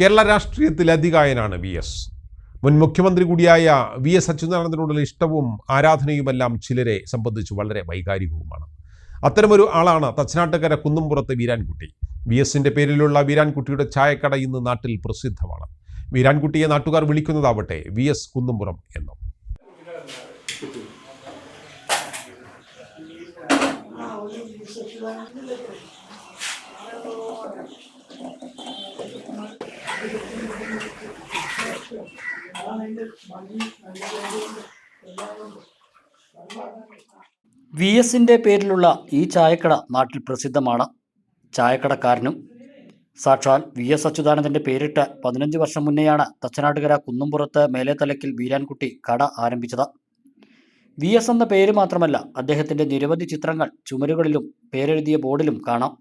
കേരള രാഷ്ട്രീയത്തിൽ അധികായനാണ് V S. മുൻ മുഖ്യമന്ത്രി കൂടിയായ വി എസ് അച്യുതാനന്ദനോടുള്ള ഇഷ്ടവും ആരാധനയുമെല്ലാം ചിലരെ സംബന്ധിച്ച് വളരെ വൈകാരികവുമാണ്. അത്തരമൊരു ആളാണ് തച്ചനാട്ടുകര കുന്നുംപുറത്ത് വീരാൻകുട്ടി. വി എസിന്റെ പേരിലുള്ള വീരാൻകുട്ടിയുടെ ചായക്കട ഇന്ന് നാട്ടിൽ പ്രസിദ്ധമാണ്. വീരാൻകുട്ടിയെ നാട്ടുകാർ വിളിക്കുന്നതാവട്ടെ വി എസ് കുന്നുംപുറം എന്നും. വി എസിന്റെ പേരിലുള്ള ഈ ചായക്കട നാട്ടിൽ പ്രസിദ്ധമാണ്. ചായക്കടക്കാരനും സാക്ഷാൽ വി എസ് അച്യുതാനന്ദന്റെ പേരിട്ട് പതിനഞ്ച് വർഷം മുന്നെയാണ് തച്ചനാട്ടുകര കുന്നുംപുറത്ത് മേലേത്തലക്കിൽ വീരാൻകുട്ടി കട ആരംഭിച്ചത്. വി എസ് എന്ന പേര് മാത്രമല്ല അദ്ദേഹത്തിന്റെ നിരവധി ചിത്രങ്ങൾ ചുമരുകളിലും പേരെഴുതിയ ബോർഡിലും കാണാം.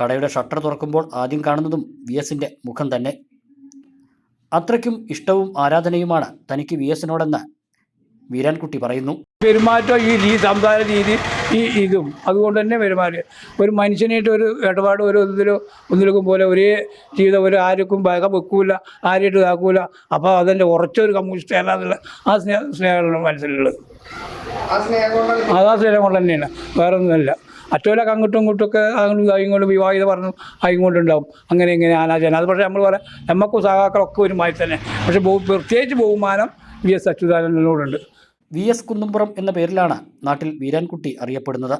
കടയുടെ ഷട്ടർ തുറക്കുമ്പോൾ ആദ്യം കാണുന്നതും വി എസിന്റെ മുഖം തന്നെ. അത്രയ്ക്കും ഇഷ്ടവും ആരാധനയുമാണ് തനിക്ക് വി എസിനോടെന്ന് വീരാൻകുട്ടി പറയുന്നു. പെരുമാറ്റം ഈ രീതി സംസാര രീതി ഈ ഇതും. അതുകൊണ്ട് തന്നെ പെരുമാറി. ഒരു മനുഷ്യനായിട്ട് ഒരു ഇടപാട് ഒരു ഇതിലോ ഒന്നിലും പോലെ ഒരേ ജീവിതം ഒരു ആർക്കും ഭയം വെക്കൂല ആരെയിട്ട് ഇതാക്കൂല. അപ്പോൾ അതെന്റെ ഉറച്ചൊരു കമ്മ്യൂണിസ്റ്റ് അല്ലാതുള്ള ആ സ്നേഹ സ്നേഹമാണ് മനസ്സിലുള്ളത്. അതാ സ്നേഹം കൊണ്ട് തന്നെയാണ് വേറെ ഒന്നുമല്ല മറ്റോലൊക്കെ അങ്ങോട്ടും ഇങ്ങോട്ടൊക്കെ അങ്ങോട്ടും ഇങ്ങോട്ടും വിവാഹിത പറഞ്ഞു ഇങ്ങോട്ടുണ്ടാവും അങ്ങനെ ഇങ്ങനെ ആനാചാരം അത് പക്ഷേ നമ്മൾ പറയാം നമുക്കും സഹാക്കളൊക്കെ ഒരുമായി തന്നെ. പക്ഷേ പ്രത്യേകിച്ച് ബഹുമാനം വി എസ് അച്യുതാനന്ദനോടുണ്ട്. വി എസ് കുന്നുംപുറം എന്ന പേരിലാണ് നാട്ടിൽ വീരാൻകുട്ടി അറിയപ്പെടുന്നത്.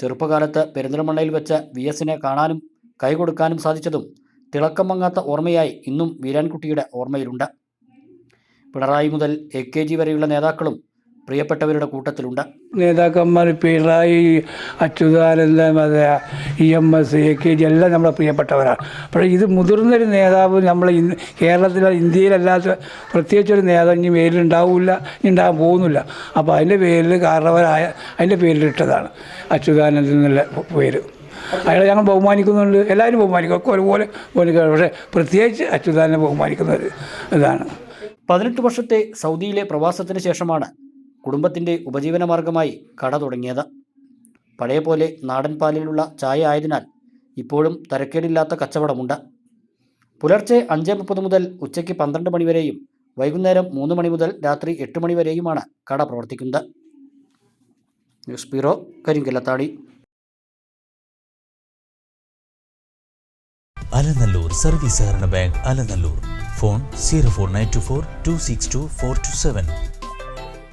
ചെറുപ്പകാലത്ത് പെരിന്തൽമണ്ണയിൽ വെച്ച് വി എസിനെ കാണാനും കൈകൊടുക്കാനും സാധിച്ചതും തിളക്കം മങ്ങാത്ത ഓർമ്മയായി ഇന്നും വീരാൻകുട്ടിയുടെ ഓർമ്മയിലുണ്ട്. പിണറായി മുതൽ എ കെ ജി വരെയുള്ള നേതാക്കളും പ്രിയപ്പെട്ടവരുടെ കൂട്ടത്തിലുണ്ട്. നേതാക്കന്മാർ പിണറായി അച്യുതാനന്ദൻ അതെ E M S A K G എല്ലാം നമ്മളെ പ്രിയപ്പെട്ടവരാണ്. പക്ഷേ ഇത് മുതിർന്നൊരു നേതാവ് നമ്മൾ ഇന്ന് കേരളത്തിലെ ഇന്ത്യയിലല്ലാത്ത പ്രത്യേകിച്ച് ഒരു നേതാവ് ഇനി പേരിലുണ്ടാവില്ല ഇനി ഉണ്ടാകാൻ പോകുന്നില്ല. അപ്പോൾ അതിന്റെ പേരിൽ കാരണവരായ അതിന്റെ പേരിലിട്ടതാണ് അച്യുതാനന്ദൻ എന്നുള്ള പേര്. അയാളെ ഞങ്ങൾ ബഹുമാനിക്കുന്നുണ്ട്. എല്ലാവരും ബഹുമാനിക്കും. ഒക്കെ ഒരുപോലെ ബഹുമാനിക്കുക പക്ഷേ പ്രത്യേകിച്ച് അച്യുതാനെ ബഹുമാനിക്കുന്ന ഒരു ഇതാണ്. പതിനെട്ട് വർഷത്തെ സൗദിയിലെ പ്രവാസത്തിന് ശേഷമാണ് കുടുംബത്തിന്റെ ഉപജീവന മാർഗമായി കട തുടങ്ങിയത്. പഴയ പോലെ നാടൻ പാലിലുള്ള ചായ ആയതിനാൽ ഇപ്പോഴും തരക്കേടില്ലാത്ത കച്ചവടമുണ്ട്. പുലർച്ചെ അഞ്ച് മുപ്പത് മുതൽ ഉച്ചയ്ക്ക് പന്ത്രണ്ട് മണിവരെയും വൈകുന്നേരം മൂന്ന് മണി മുതൽ രാത്രി എട്ട് മണി വരെയുമാണ് കട പ്രവർത്തിക്കുന്നത്. News bureau Karinkallathani. Alanallur service സഹകരണ bank Alanallur. Phone zero four nine two four two six two four two seven.